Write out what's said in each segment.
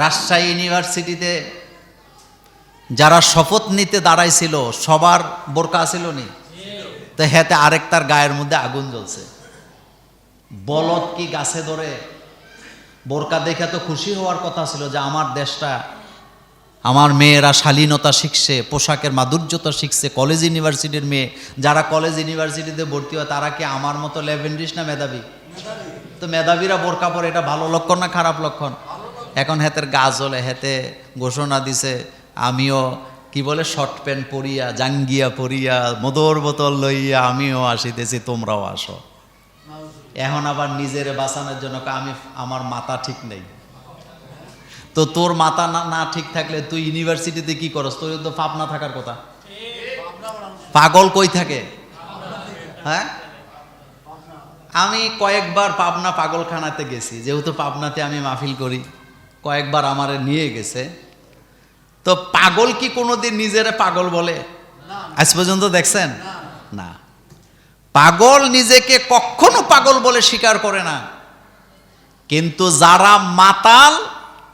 রাজশাহী ইউনিভার্সিটিতে যারা শপথ নিতে দাঁড়াইছিল, সবার বোরকা ছিল নি? তো হেতে আরেক তার গায়ের মধ্যে আগুন জ্বলছে। বলদ কি গাছে ধরে বোরকা দেখে তো খুশি হওয়ার কথা ছিল যে আমার দেশটা, আমার মেয়েরা শালীনতা শিখছে, পোশাকের মাধুর্যতা শিখছে, কলেজ ইউনিভার্সিটির মেয়ে, যারা কলেজ ইউনিভার্সিটিতে ভর্তি হয়, তারা কি আমার মতো লেভেন্ডিস না মেধাবী? তো মেধাবীরা বোরকা পরে এটা ভালো লক্ষণ না খারাপ লক্ষণ? এখন হেতের গাছ হলে হেতে ঘোষণা দিছে, আমিও কি বলে শর্ট প্যান্ট পরিয়া, জাঙ্গিয়া পরিয়া মদর বোতল লইয়া আমিও আসিতেছি, তোমরাও আসো। এখন আবার নিজের বাঁচানোর জন্য আমি, আমার মাথা ঠিক নেই। তো তোর মাথা না না ঠিক থাকলে তুই ইউনিভার্সিটিতে কি করস? তোর তো পাপ না থাকার কথা। পাগল কই থাকে? হ্যাঁ? আমি কয়েকবার পাবনা পাগলখানাতে গেছি, যেহেতু পাবনাতে আমি মাহফিল করি। কয়েকবার আমারে নিয়ে গেছে। তো পাগল কি কোনোদিন নিজের পাগল বলে? আজ পর্যন্ত দেখছেন? না। পাগল নিজেকে কখনো পাগল বলে স্বীকার করে না। কিন্তু যারা মাতাল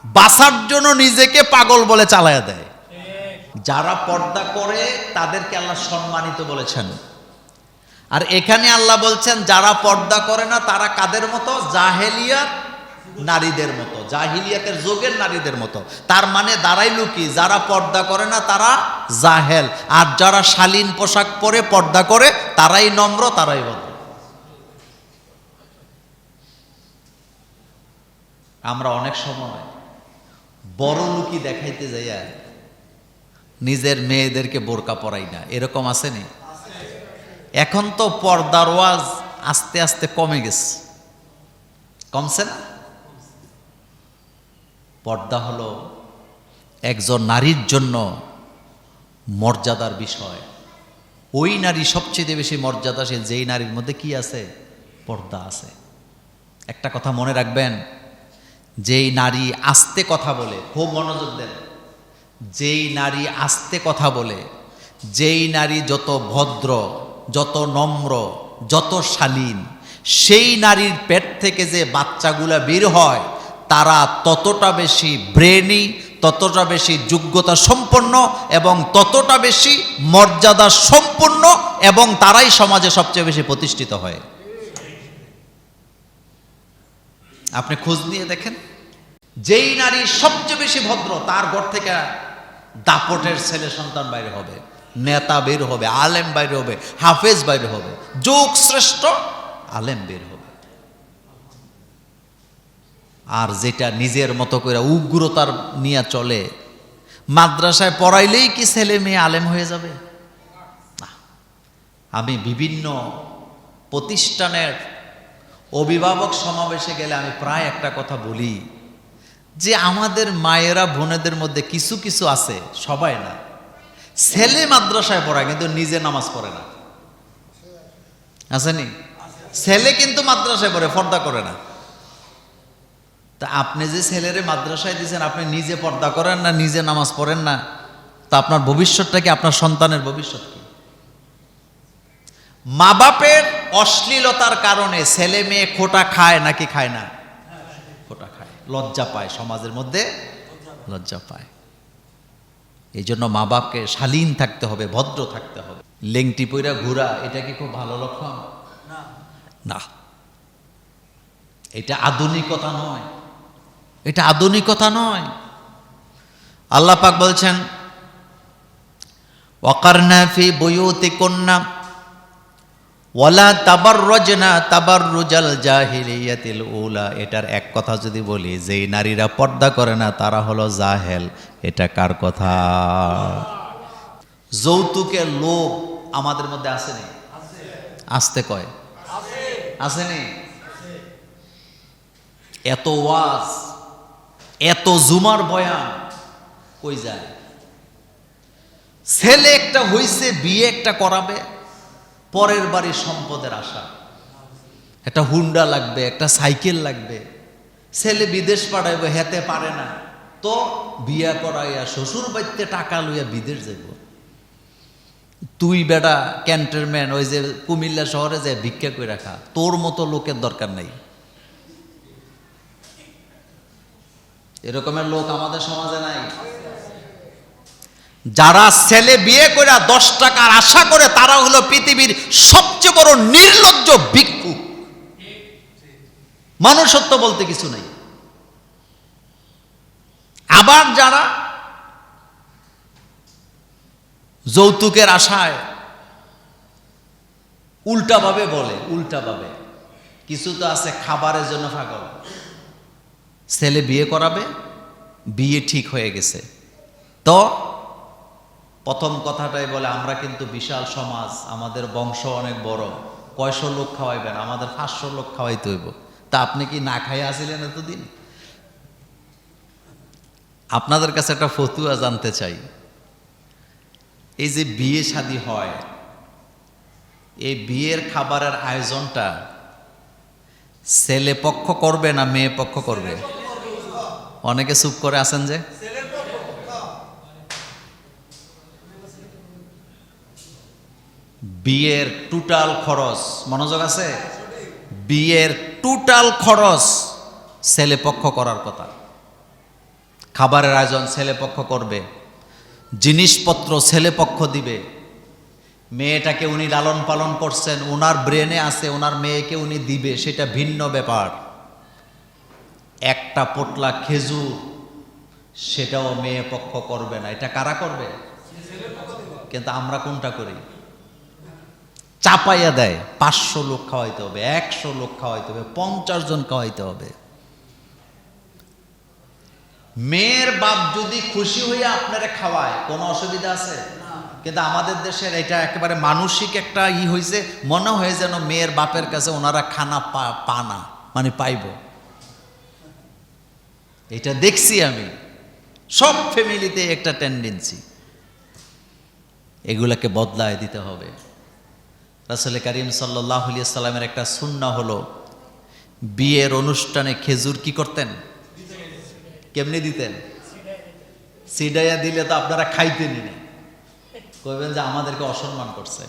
বাঁচার জন্য নিজেকে পাগল বলে চালায়া দেয়। যারা পর্দা করে তাদেরকে আল্লাহ সম্মানিত বলেছেন। আর এখানে আল্লাহ বলছেন যারা পর্দা করে না তারা কাদের মতো? জাহেলিয়াত নারীদের মতো, জাহিলিয়াতের যোগের নারীদের মতো। তার মানে দাঁড়াইল কি? যারা পর্দা করে না, তারা জাহেল। আর যারা শালীন পোশাক পরে পর্দা করে, তারাই নম্র, তারাই ভদ্র আমরা অনেক সময় বড় লুকি দেখাইতে যাইয়া নিজের মেয়েদেরকে বোরকা পরাই না। এরকম আসেনি এখন তো পর্দার ওয়াজ আস্তে আস্তে কমে গেছে। কমছে না? পর্দা হলো একজন নারীর জন্য মর্যাদার বিষয়। ওই নারী সবচেয়ে বেশি মর্যাদাশীল, যেই নারীর মধ্যে কি আছে? পর্দা আছে। একটা কথা মনে রাখবেন, যেই নারী আস্তে কথা বলে, খুব মনোযোগ দেন। যেই নারী আস্তে কথা বলে, যেই নারী যত ভদ্র, যত নম্র, যত শালীন, সেই নারীর পেট থেকে যে বাচ্চাগুলা বের হয় তারা ততটা বেশি ব্রেনি, ততটা বেশি যোগ্যতা সম্পন্ন এবং ততটা বেশি মর্যাদা সম্পন্ন এবং তারাই সমাজে সবচেয়ে বেশি প্রতিষ্ঠিত হয়। আপনি খোঁজ নিয়ে দেখেন, যেই নারী সবচেয়ে বেশি ভদ্র, তার ঘর থেকে দাপটের ছেলে সন্তান বাইরে হবে, নেতা বের হবে, আলেম বাইরে হবে, হাফেজ বাইরে হবে যোগ শ্রেষ্ঠ আলেম বের হবে। আর যেটা নিজের মতো করে উগ্রতার নিয়ে চলে, মাদ্রাসায় পড়াইলেই কি ছেলে মেয়ে আলেম হয়ে যাবে? আমি বিভিন্ন প্রতিষ্ঠানের অভিভাবক সমাবেশে গেলে আমি প্রায় একটা কথা বলি, যে আমাদের মায়েরা বোনেদের মধ্যে কিছু কিছু আছে, সবাই না। ছেলে মাদ্রাসায় পড়ায়, কিন্তু নিজে নামাজ পড়ে না। আসেনি ছেলে কিন্তু মাদ্রাসায় পড়ে ফর্দা করে না। তা আপনি যে ছেলেরে মাদ্রাসায় দিয়েছেন আপনি নিজে পর্দা করেন না, নিজে নামাজ পড়েন না? তা আপনার ভবিষ্যৎটা কি? আপনার সন্তানের ভবিষ্যৎ কি? মা বাপের অশ্লীলতার কারণে ছেলে মেয়ে খোটা খায় নাকি খায় না? খোটা খায়। লজ্জা পায় সমাজের মধ্যে? লজ্জা পায়। এই জন্য মা বাপকে শালীন থাকতে হবে, ভদ্র থাকতে হবে। লেংটি পইরা ঘুরা, এটা কি খুব ভালো লক্ষণ? না। এটা আধুনিকতা নয়। এটা আধুনিকতা নয়। আল্লাহ পাক বলছেন, ওয়াকারনা ফি বুয়ুতি কন্যা ওয়ালা তাবার রজনা তাবার রুজাল জাহিলিয়াতিল উলা। এটার এক কথা যদি বলি, যেই নারীরা পর্দা করে না, তারা হলো জাহেল। এটা কার কথা? যৌতুকের লোভ আমাদের মধ্যে আসেনি আসতে কয়? আসেনি এত ওয়াজ এত জুমার বয়ান কই যায়? ছেলে একটা হইছে, বিয়ে একটা করাবে, পরের বাড়ির সম্পদের আশা। একটা হুন্ডা লাগবে, একটা সাইকেল লাগবে। ছেলে বিদেশ পাঠাইবে হেতে পারে না। তো বিয়া করাইয়া, শ্বশুর বাড়িতে টাকা লইয়া বিদেশ যাইব। তুই বেটা ক্যান্টনমেন্ট ওই যে কুমিল্লা শহরে যে ভিক্ষা করে রাখা তোর মতো লোকের দরকার নাই। এরকমের লোক আমাদের সমাজে নাই। যারা ছেলে বিয়ে করে দশ টাকার আশা করে, তারা হলো পৃথিবীর সবচেয়ে বড় নির্লজ্জ ভিক্ষু। মানুষত্ব বলতে কিছু নাই। আবার যারা যৌতুকের আশায় উল্টাভাবে বলে, উল্টাভাবে। কিছু তো আছে খাবারের জন্য পাগল। ছেলে বিয়ে করাবে, বিয়ে ঠিক হয়ে গেছে। তো প্রথম কথাটাই বলে, আমরা কিন্তু বিশাল সমাজ, আমাদের বংশ অনেক বড়, কয়শো লোক খাওয়াইবেন, আমাদের পাঁচশো লোক খাওয়াইতে হইব। তা আপনি কি না খাইয়া আসিলেন এতদিন? আপনাদের কাছে একটা ফতুয়া জানতে চাই। এই যে বিয়ে শাদী হয়, এই বিয়ের খাবারের আয়োজনটা ছেলে পক্ষ করবে না মেয়ে পক্ষ করবে? অনেকে চুপ করে আছেন যে? বিয়ের টোটাল খরচ, মনোযোগ আছে? বিয়ের টোটাল খরচ ছেলে পক্ষ করার কথা। খাবারের আয়োজন ছেলে পক্ষ করবে, জিনিসপত্র ছেলে পক্ষ দিবে। মেয়েটাকে উনি লালন পালন করছেন ওনার ব্রেনে আছে ওনার মেয়েকে উনি দিবে, সেটা ভিন্ন ব্যাপার। একটা পোটলা খেজুর সেটাও মেয়ে পক্ষ করবে না। এটা কারা করবে? কিন্তু আমরা কোনটা করি? চাপাইয়া দেয় পাঁচশো লোক খাওয়াইতে হবে একশো লোক খাওয়াইতে হবে পঞ্চাশ জন খাওয়াইতে হবে। মেয়ের বাপ যদি খুশি হইয়া আপনারা খাওয়ায় কোনো অসুবিধা আছে? কিন্তু আমাদের দেশের এটা একেবারে মানসিক একটা ই হয়েছে মনে হয় যেন মেয়ের বাপের কাছে ওনারা খানা পা পা না মানে পাইব। এটা দেখছি আমি। সব ফ্যামিলিতে একটা টেন্ডেন্সি এগুলাকে বদলায় দিতে হবে। রাসুল করিম সাল্লাহ সাল্লামের একটা সুন্না হলো, বিয়ের অনুষ্ঠানে খেজুর কি করতেন? কেমনি দিতেন? সিডাইয়া দিলে তো আপনারা খাইতেনি না। কইবেন যে আমাদেরকে অসম্মান করছে।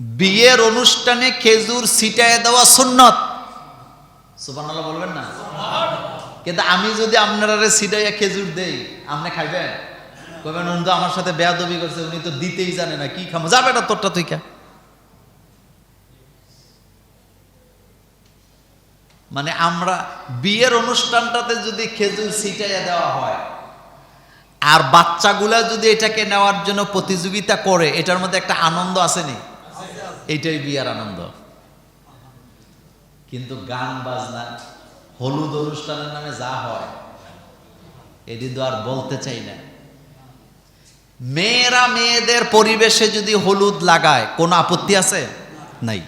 বিয়ের অনুষ্ঠানে খেজুর সিটায় দেওয়া সুন্নত। সুবহানাল্লাহ বলবেন না? কিন্তু আমি যদি আপনারা সিটাইয়া খেজুর দেই, আপনি খাইবেন? কইবেন উনি তো আমার সাথে বেয়াদবি করছে, উনি তো দিতেই জানে না, কি খামো? যাবে না তোরটা তুই কা মানে আমরা বিয়ের অনুষ্ঠানটাতে যদি খেজুর ছিটাইয়া দেওয়া হয়, আর বাচ্চাগুলা যদি এটাকে নেওয়ার জন্য প্রতিযোগিতা করে, এটার মধ্যে একটা আনন্দ আসেনি? এইটাই বিয়ের আনন্দ। কিন্তু গান, বাজনা, হলুদ অনুষ্ঠানের নামে যা হয়, এটি তো আর বলতে চাই না। মেয়েরা মেয়েদের পরিবেশে যদি হলুদ লাগায়, কোনো আপত্তি আছে? নাই।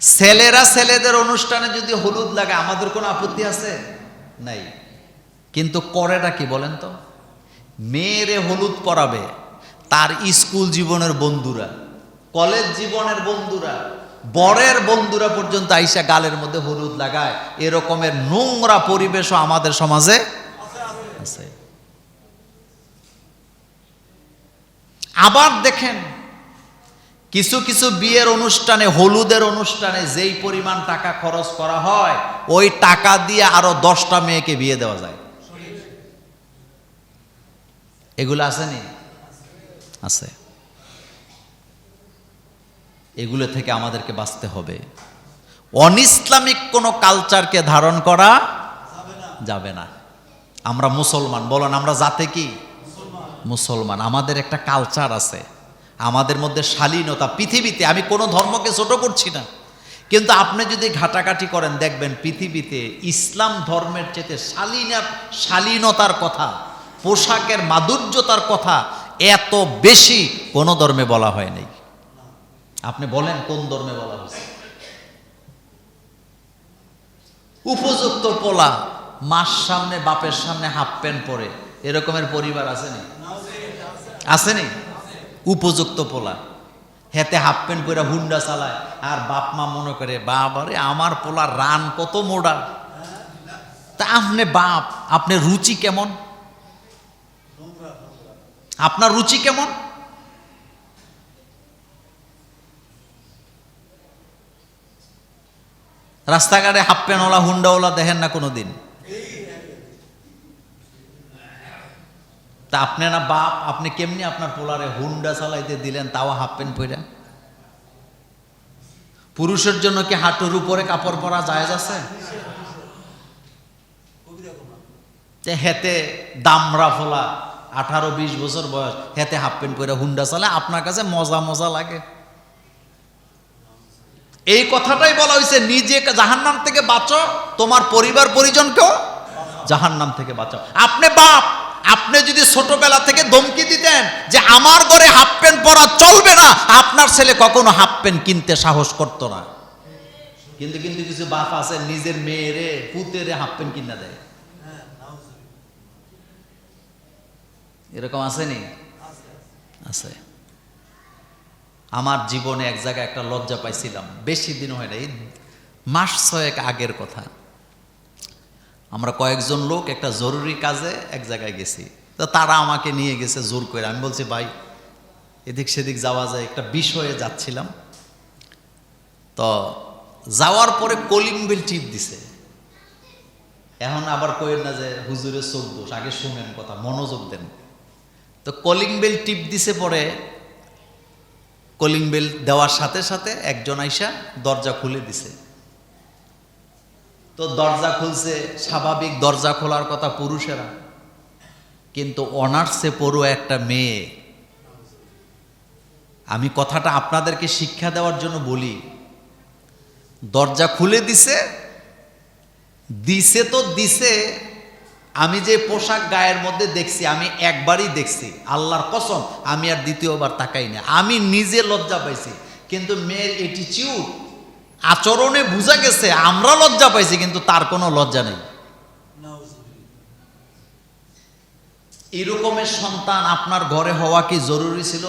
ছেলেরা ছেলেদের অনুষ্ঠানে যদি হলুদ লাগে আমাদের কোনো আপত্তি আছে? নাই। কিন্তু করেটা কি বলেন তো? মেয়েরে হলুদ পরাবে তার স্কুল জীবনের বন্ধুরা, কলেজ জীবনের বন্ধুরা বরের বন্ধুরা পর্যন্ত আইসা গালের মধ্যে হলুদ লাগায়। এরকমের নোংরা পরিবেশও আমাদের সমাজে আছে। আবার দেখেন, কিছু কিছু বিয়ের অনুষ্ঠানে, হলুদের অনুষ্ঠানে যেই পরিমাণ টাকা খরচ করা হয়, ওই টাকা দিয়ে আরও দশটা মেয়েকে বিয়ে দেওয়া যায়। এগুলো আসেনি আছে। এগুলো থেকে আমাদেরকে বাঁচতে হবে। অনইসলামিক কোনো কালচারকে ধারণ করা যাবে না। আমরা মুসলমান, বলেন আমরা যাতে কি? মুসলমান। আমাদের একটা কালচার আছে। আমাদের মধ্যে শালীনতা, পৃথিবীতে আমি কোনো ধর্মকে ছোট করছি না। কিন্তু আপনি যদি ঘাটাঘাটি করেন, দেখবেন পৃথিবীতে ইসলাম ধর্মের চেতে শালীনা শালীনতার কথা, পোশাকের মাধুর্যতার কথা এত বেশি কোনো ধর্মে বলা হয় নাই। আপনি বলেন কোন ধর্মে বলা হয়েছে? উপযুক্ত পোলা মার সামনে, বাপের সামনে হাফ প্যান্ট পরে, এরকমের পরিবার আসেনি আসেনি উপযুক্ত পোলা। হেতে হাফ প্যান্ট পরে হুন্ডা চালায়, আর বাপ মা মনে করে, বাবারে, আমার পোলা রান কত মোড়া তা আপনি বাপ, আপনি রুচি কেমন? আপনার রুচি কেমন? রাস্তাঘাটে হাফ প্যান্টওয়ালা হুন্ডাওয়ালা দেখেন না কোনো দিন তা আপনি না বাপ, আপনি কেমনি আপনার পোলারে হুন্ডা চালাইতে দিলেন, তাও হাফ প্যান্ট পরে পুরুষের জন্য কি হাঁটুর উপরে কাপড় পরা জায়েজ আছে? হেতে দামরা ফোলা, আঠারো বিশ বছর বয়স হেতে হাফ প্যান্ট পরে হুন্ডা চালে আপনার কাছে মজা মজা লাগে। এই কথাটাই বলা হয়েছে, নিজে জাহান্নাম থেকে বাঁচো, তোমার পরিবার পরিজনকেও জাহান্নাম থেকে বাঁচাও। আপনি বাপ, আপনি যদি ছোটবেলা থেকে ধমকি দিতেন যে আমার ঘরে হাফ প্যান্ট পরা চলবে না, আপনার ছেলে কখনো হাফ প্যান্ট কিনতে সাহস করতো না। কিন্তু কিন্তু কিছু বাপ আছে, নিজের মেয়েরে, পুতেরে হাফ প্যান্ট কিনা দেয়। এরকম আসেনি আছে। আমার জীবনে এক জায়গায় একটা লজ্জা পাইছিলাম। বেশি দিন হয় নাই, মাস ছয়েক আগের কথা। আমরা কয়েকজন লোক একটা জরুরি কাজে এক জায়গায় গেছি। তো তারা আমাকে নিয়ে গেছে জোর করে। আমি বলছি, ভাই, এদিক সেদিক যাওয়া যায়। একটা বিষয়ে যাচ্ছিলাম। তো যাওয়ার পরে কলিং বেল টিপ দিছে। এখন আবার কইেন না যে, হুজুরের চোখ দোষ। আগে শুনেন কথা, মনোযোগ দেন। তো কলিং বেল টিপ দিছে পরে কলিং বেল দেওয়ার সাথে সাথে একজন আইসা দরজা খুলে দিছে। তো দরজা খুলছে, স্বাভাবিক দরজা খোলার কথা পুরুষেরা। কিন্তু অনার্সে পড়ো একটা মেয়ে, আমি কথাটা আপনাদেরকে শিক্ষা দেওয়ার জন্য বলি, দরজা খুলে দিছে দিছে তো দিছে আমি যে পোশাক গায়ের মধ্যে দেখছি, আমি একবারই দেখছি। আল্লাহর কসম, আমি আর দ্বিতীয়বার তাকাই না আমি নিজে লজ্জা পাইছি, কিন্তু মেয়ের এটিচিউড আচরণে বোঝা গেছে, আমরা লজ্জা পাইছি, কিন্তু তার কোনো লজ্জা নেই। এরকমের সন্তান আপনার ঘরে হওয়া কি জরুরি ছিল?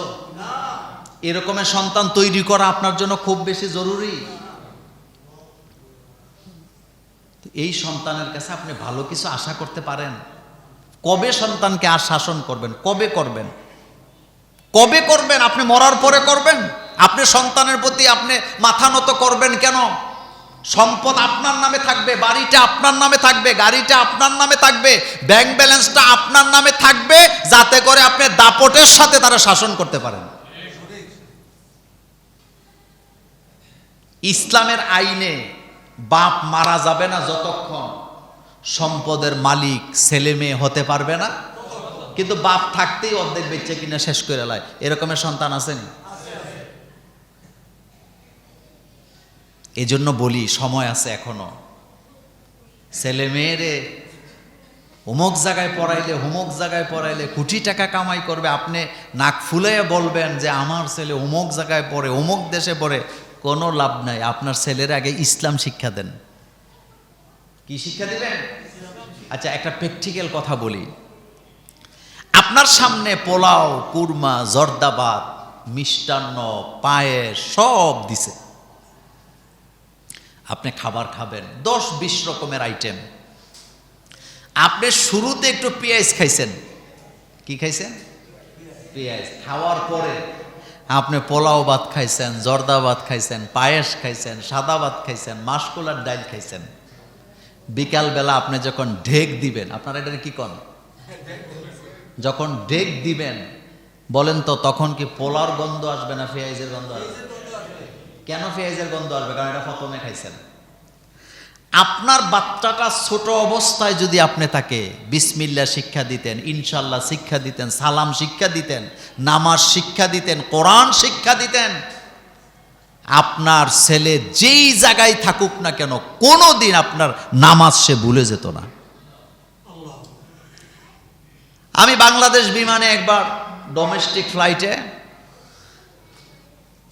এরকমের সন্তান তৈরি করা আপনার জন্য খুব বেশি জরুরি? তো এই সন্তানের কাছে আপনি ভালো কিছু আশা করতে পারেন? কবে সন্তানকে আর শাসন করবেন? কবে করবেন? কবে করবেন? আপনি মরার পরে করবেন? আপনি সন্তানের প্রতি আপনি মাথা নত করবেন কেন? সম্পদ আপনার নামে থাকবে, বাড়িটা আপনার নামে থাকবে, গাড়িটা আপনার নামে থাকবে ব্যাংক ব্যালেন্সটা আপনার নামে থাকবে, যাতে করে আপনি দাপটের সাথে তারা শাসন করতে পারেন। ইসলামের আইনে বাপ মারা যাবে না যতক্ষণ সম্পদের মালিক ছেলে মেয়ে হতে পারবে না। কিন্তু বাপ থাকতেই অর্ধেক বেচে কিনা শেষ করে লায়। এরকমের সন্তান আসেনি? এই জন্য বলি, সময় আছে এখনও। ছেলে মেয়েরে অমুক জায়গায় পড়াইলে অমুক জায়গায় পড়াইলে কোটি টাকা কামাই করবে। আপনি নাক ফুলে বলবেন যে, আমার ছেলে অমুক জায়গায় পড়ে অমুক দেশে পড়ে। কোনো লাভ নাই। আপনার ছেলের আগে ইসলাম শিক্ষা দেন। কি শিক্ষা দিবেন? আচ্ছা একটা প্র্যাকটিক্যাল কথা বলি। আপনার সামনে পোলাও, কুরমা, জর্দাবাদ, মিষ্টান্ন, পায়েস সব দিছে। আপনি খাবার খাবেন, দশ বিশ রকমের আইটেম আপনি শুরুতে একটু পেঁয়াজ খাইছেন। কি খাইছেন? পেঁয়াজ। খাওয়ার পরে আপনি পোলাও ভাত খাইছেন, জর্দা ভাত খাইছেন, পায়েস খাইছেন, সাদা ভাত খাইছেন মাসকুলার ডাইল খাইছেন। বিকালবেলা আপনি যখন ঢেক দিবেন, আপনারা এটা কি কন? যখন ঢেক দিবেন, বলেন তো তখন কি পোলার গন্ধ আসবে না পেঁয়াজের গন্ধ আসবে? কেন পেঁয়াজের গন্ধ আসবে? কারণ এটা প্রথমে খাইছেন। আপনার বাচ্চাটা ছোট অবস্থায় যদি আপনি তাকে বিসমিল্লা শিক্ষা দিতেন, ইনশাল্লাহ শিক্ষা দিতেন, সালাম শিক্ষা দিতেন, নামাজ শিক্ষা দিতেন, কোরআন শিক্ষা দিতেন, আপনার ছেলে যেই জায়গায় থাকুক না কেন কোনো দিন আপনার নামাজ সে ভুলে যেত না। আমি বাংলাদেশ বিমানে একবার ডোমেস্টিক ফ্লাইটে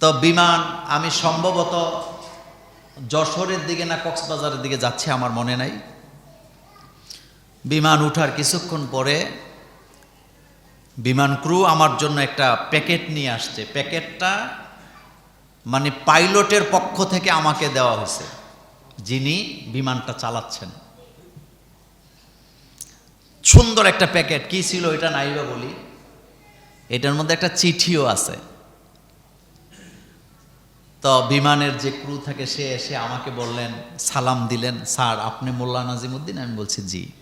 তো বিমান আমি সম্ভবত যশোরের দিকে না কক্সবাজারের দিকে যাচ্ছে আমার মনে নাই। বিমান উঠার কিছুক্ষণ পরে বিমান ক্রু আমার জন্য একটা প্যাকেট নিয়ে আসছে। প্যাকেটটা মানে পাইলটের পক্ষ থেকে আমাকে দেওয়া হয়েছে, যিনি বিমানটা চালাচ্ছেন। সুন্দর একটা প্যাকেট। কি ছিল এটা নাইবা বলি? এটার মধ্যে একটা চিঠিও আছে। তো বিমানের যে ক্রু থাকে, সে এসে আমাকে বললেন, সালাম দিলেন, স্যার, আপনি মোল্লা নাজিমুদ্দিন? আমি বলছি, জি।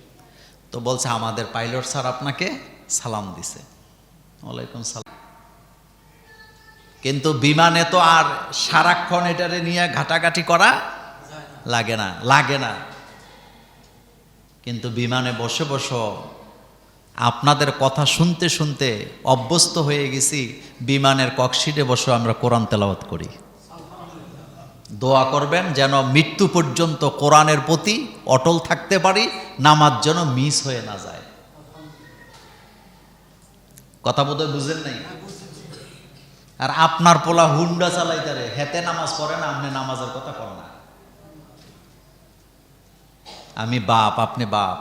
তো বলছে, আমাদের পাইলট স্যার আপনাকে সালাম দিছে। ওয়ালাইকুম সালাম। কিন্তু বিমানে তো আর সারাক্ষণ এটারে নিয়ে ঘাটাঘাটি করা লাগে না লাগে না। কিন্তু বিমানে বসে বসে আপনাদের কথা শুনতে শুনতে অভ্যস্ত হয়ে গেছি, বিমানের ককশিটে বসে আমরা কোরআন তেলাওয়াত করি। দোয়া করবেন যেন মৃত্যু পর্যন্ত কোরআনের প্রতি অটল থাকতে পারি, নামাজ যেন মিস হয়ে না যায়। কথা বোধহয় বুঝেন নাই? আর আপনার পোলা হুন্ডা চালাইতারে হেতে নামাজ পড়ে না, আপনি নামাজের কথা কর না। আমি বাপ, আপনি বাপ।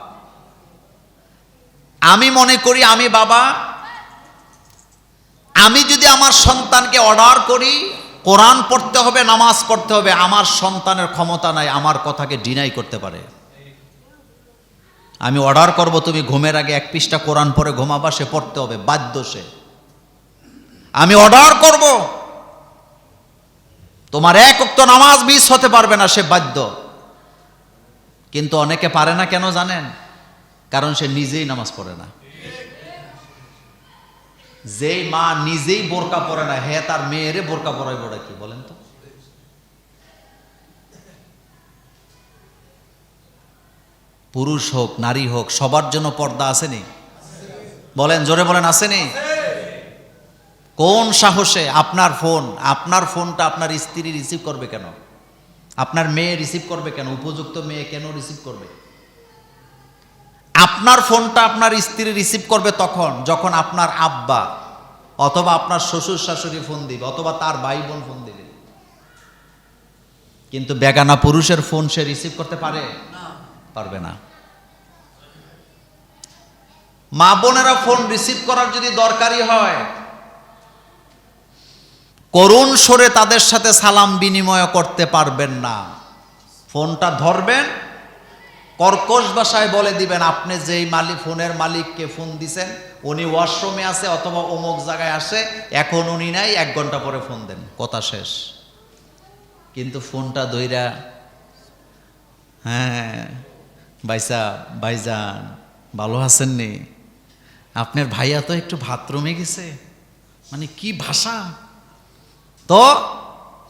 আমি মনে করি আমি বাবা। আমি যদি আমার সন্তানকে অর্ডার করি কোরআন পড়তে হবে, নামাজ পড়তে হবে, আমার সন্তানের ক্ষমতা নাই, আমার কথাকে ডিনাই করতে পারে। আমি অর্ডার করব, তুমি ঘুমের আগে এক পৃষ্ঠা কোরআন পরে ঘুমাবা, সে পড়তে হবে, বাধ্য সে। আমি অর্ডার করব, তোমার এক উক্ত নামাজ মিস হতে পারবে না, সে বাধ্য। কিন্তু অনেকে পারে না কেন জানেন? কারণ সে নিজেই নামাজ পড়ে না। যেই মা নিজেই বোরকা পরে না, হে তার মেয়েরে বোরকা পরাই বড় কি বলেন তো? পুরুষ হোক, নারী হোক, সবার জন্য পর্দা আসেনি? বলেন, জোরে বলেন, আসেনি? কোন সাহসে আপনার ফোন, আপনার ফোনটা আপনার স্ত্রী রিসিভ করবে কেন? আপনার মেয়ে রিসিভ করবে কেন? উপযুক্ত মেয়ে কেন রিসিভ করবে? আপনার ফোনটা আপনার স্ত্রী রিসিভ করবে তখন যখন আপনার আব্বা অথবা আপনার শ্বশুর শাশুড়ি ফোন দিবে অথবা তার ভাই বোন ফোন দিবে। কিন্তু বেগানা পুরুষের ফোন সে রিসিভ করতে পারে? পারবে না। মা বোনেরা ফোন রিসিভ করার যদি দরকারি হয় করুণ সরে তাদের সাথে সালাম বিনিময় করতে পারবেন না। ফোনটা ধরবেন কর্কশ ভাষায় বলে দিবেন, আপনি যেই মালিক ফোনের মালিককে ফোন দিছেন, উনি ওয়াশরুমে আছে অথবা অমুক জায়গায় আসে এখন উনি নাই, এক ঘণ্টা পরে ফোন দেন। কথা শেষ। কিন্তু ফোনটা ধইরা হ্যাঁ ভাইসা ভাইজান ভালো আছেননি আপনার ভাইয়া তো একটু বাথরুমে গেছে। মানে কি ভাষা? তো,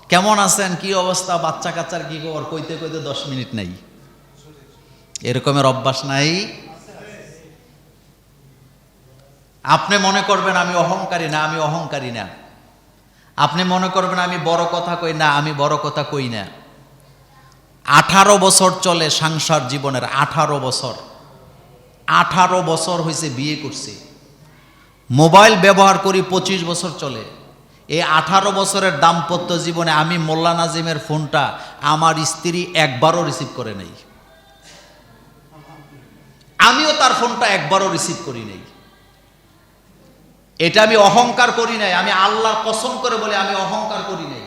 কেমন আছেন? কি অবস্থা? বাচ্চা কাচ্চার কি খবর? কইতে কইতে দশ মিনিট নাই। এরকমের অভ্যাস নাই। আপনি মনে করবেন আমি অহংকারী, না, আমি অহংকারী না। আপনি মনে করবেন আমি বড় কথা কই, না, আমি বড় কথা কই না। আঠারো বছর চলে সংসার জীবনের, আঠারো বছর। আঠারো বছর হয়েছে বিয়ে করছি। মোবাইল ব্যবহার করি পঁচিশ বছর চলে। এই আঠারো বছরের দাম্পত্য জীবনে আমি মোল্লা নাজিমের ফোনটা আমার স্ত্রী একবারও রিসিভ করে নেই। আমিও তার ফোনটা একবারও রিসিভ করি নাই। এটা আমি অহংকার করি নাই, আমি আল্লাহর কসম করে বলে আমি অহংকার করি নাই।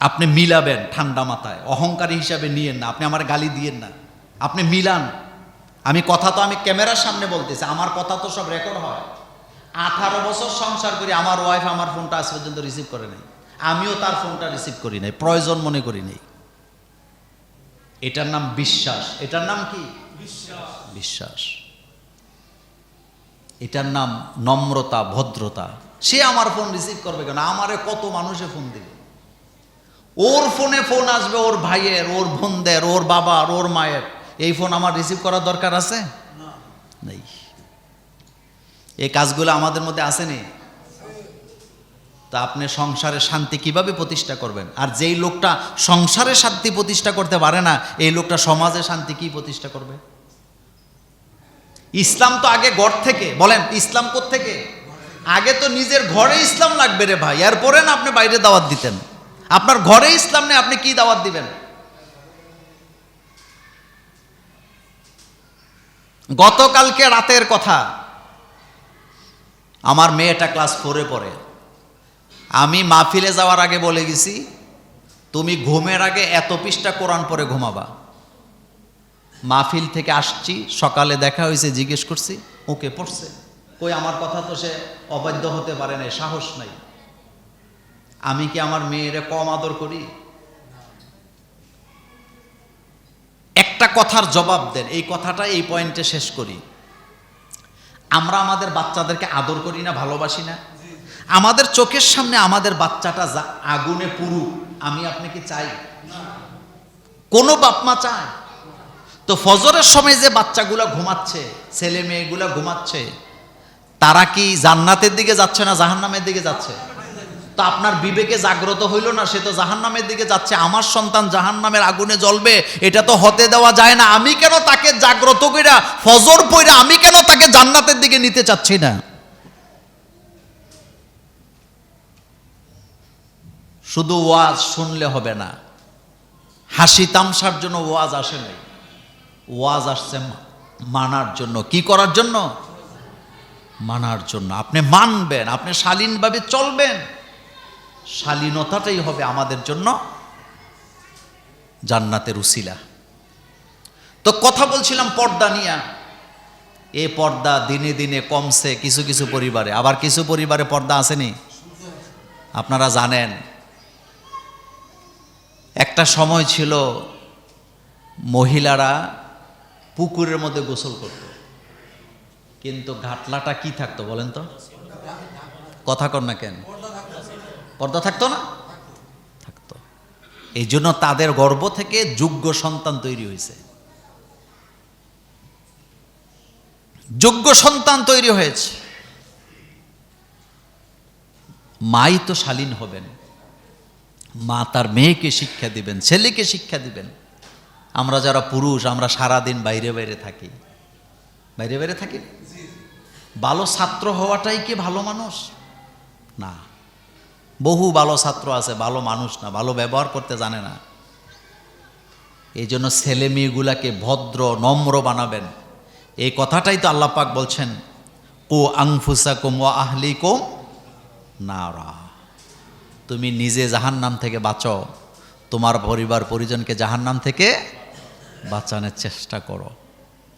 আপনি মিলাবেন ঠান্ডা মাথায়, অহংকারী হিসাবে নিয়েন না, আপনি আমার গালি দিয়েন না। আপনি মিলান। আমি কথা তো আমি ক্যামেরার সামনে বলতেছি, আমার কথা তো সব রেকর্ড হয়। আঠারো বছর সংসার করি, আমার ওয়াইফ আমার ফোনটা আজ পর্যন্ত রিসিভ করে নাই। আমিও তার ফোনটা রিসিভ করি নাই, প্রয়োজন মনে করি নাই। এটার নাম বিশ্বাস, এটার নাম কি? বিশ্বাস। এটার নাম নম্রতা ভদ্রতা। সে আমার ফোন রিসিভ করবে কেন? আমারে কত মানুষে ফোন দিবে? ওর ফোনে ফোন আসবে ওর ভাইয়ের ওর বোনদের ওর বাবার ওর মায়ের। এই ফোন আমার রিসিভ করার দরকার আছে? নেই। এই কাজগুলো আমাদের মধ্যে আসেনি তা আপনি সংসারে শান্তি কীভাবে প্রতিষ্ঠা করবেন? আর যেই লোকটা সংসারে শান্তি প্রতিষ্ঠা করতে পারে না এই লোকটা সমাজে শান্তি কি প্রতিষ্ঠা করবে? ইসলাম তো আগে ঘর থেকে। বলেন, ইসলাম থেকে আগে তো নিজের ঘরে ইসলাম লাগবে রে ভাই। এরপরে না আপনি বাইরে দাওয়াত দিতেন। আপনার ঘরে ইসলাম নেই, আপনি কি দাওয়াত দিবেন? গতকালকে রাতের কথা। আমার মেয়েটা ক্লাস ফোরে পড়ে। আমি মাহফিলে যাওয়ার আগে বলে গেছি, তুমি ঘুমের আগে এত পৃষ্ঠা কোরআন পরে ঘুমাবা। মাহফিল থেকে আসছি, সকালে দেখা হয়েছে, জিজ্ঞেস করছি, ওকে পড়ছে। কই, আমার কথা তো সে অবাধ্য হতে পারে না সাহস নাই। আমি কি আমার মেয়েরে কম আদর করি? একটা কথার জবাব দেন, এই কথাটা এই পয়েন্টে শেষ করি। আমরা আমাদের বাচ্চাদেরকে আদর করি না, ভালোবাসি না? আমাদের চোখের সামনে আমাদের বাচ্চাটা আগুনে পুরু আমি আপনি কি চাই? কোনো বাপমা চায়? তো ফজরের সময় যে বাচ্চাগুলো ঘুমাচ্ছে, ছেলে মেয়েগুলো ঘুমাচ্ছে, তারা কি জান্নাতের দিকে যাচ্ছে না জাহান্নামের দিকে যাচ্ছে? তো আপনার বিবেকে জাগ্রত হইল না, সে তো জাহান্নামের দিকে যাচ্ছে, আমার সন্তান জাহান্নামের আগুনে জ্বলবে, এটা তো হতে দেওয়া যায় না। আমি কেন তাকে জাগ্রত কইরা, ফজর পইরা আমি কেন তাকে জান্নাতের দিকে নিতে চাচ্ছি না? শুধু ওয়াজ শুনলে হবে না, হাসি তামসার জন্য ওয়াজ আসে নাই। ওয়াজ আসছে মানার জন্য। কি করার জন্য? মানার জন্য। আপনি মানবেন, আপনি শালীনভাবে চলবেন। শালীনতাটাই হবে আমাদের জন্য জান্নাতের উসিলা। তো কথা বলছিলাম পর্দা নিয়া। এ পর্দা দিনে দিনে কমছে কিছু কিছু পরিবারে। আবার কিছু পরিবারে পর্দা আসেনি? আপনারা জানেন, একটা সময় ছিল মহিলারা পুকুরের মধ্যে গোসল করত। কিন্তু ঘাটলাটা কি থাকতো বলেন তো? কথা কর না কেন? পর্দা থাকতো না? থাকতো। এই জন্য তাদের গর্ভ থেকে যোগ্য সন্তান তৈরি হয়েছে। যোগ্য সন্তান তৈরি হয়েছে। মাই তো শালীন হবেন। মা তার মেয়েকে শিক্ষা দিবেন, ছেলেকে শিক্ষা দিবেন। আমরা যারা পুরুষ, আমরা সারাদিন বাইরে বাইরে থাকি। বাইরে বাইরে থাকি? ভালো ছাত্র হওয়াটাই কি ভালো মানুষ? না। বহু ভালো ছাত্র আছে, ভালো মানুষ না, ভালো ব্যবহার করতে জানে না। এই জন্য ছেলে মেয়েগুলাকে ভদ্র, নম্র বানাবেন। এই কথাটাই তো আল্লাহ পাক বলছেন ও আংফুসা কোম ও আহলি কোম নারা। তুমি নিজে জাহান্নাম থেকে বাঁচো। তোমার পরিবার, পরিজনকে জাহান্নাম থেকে বাঁচানোর চেষ্টা করো।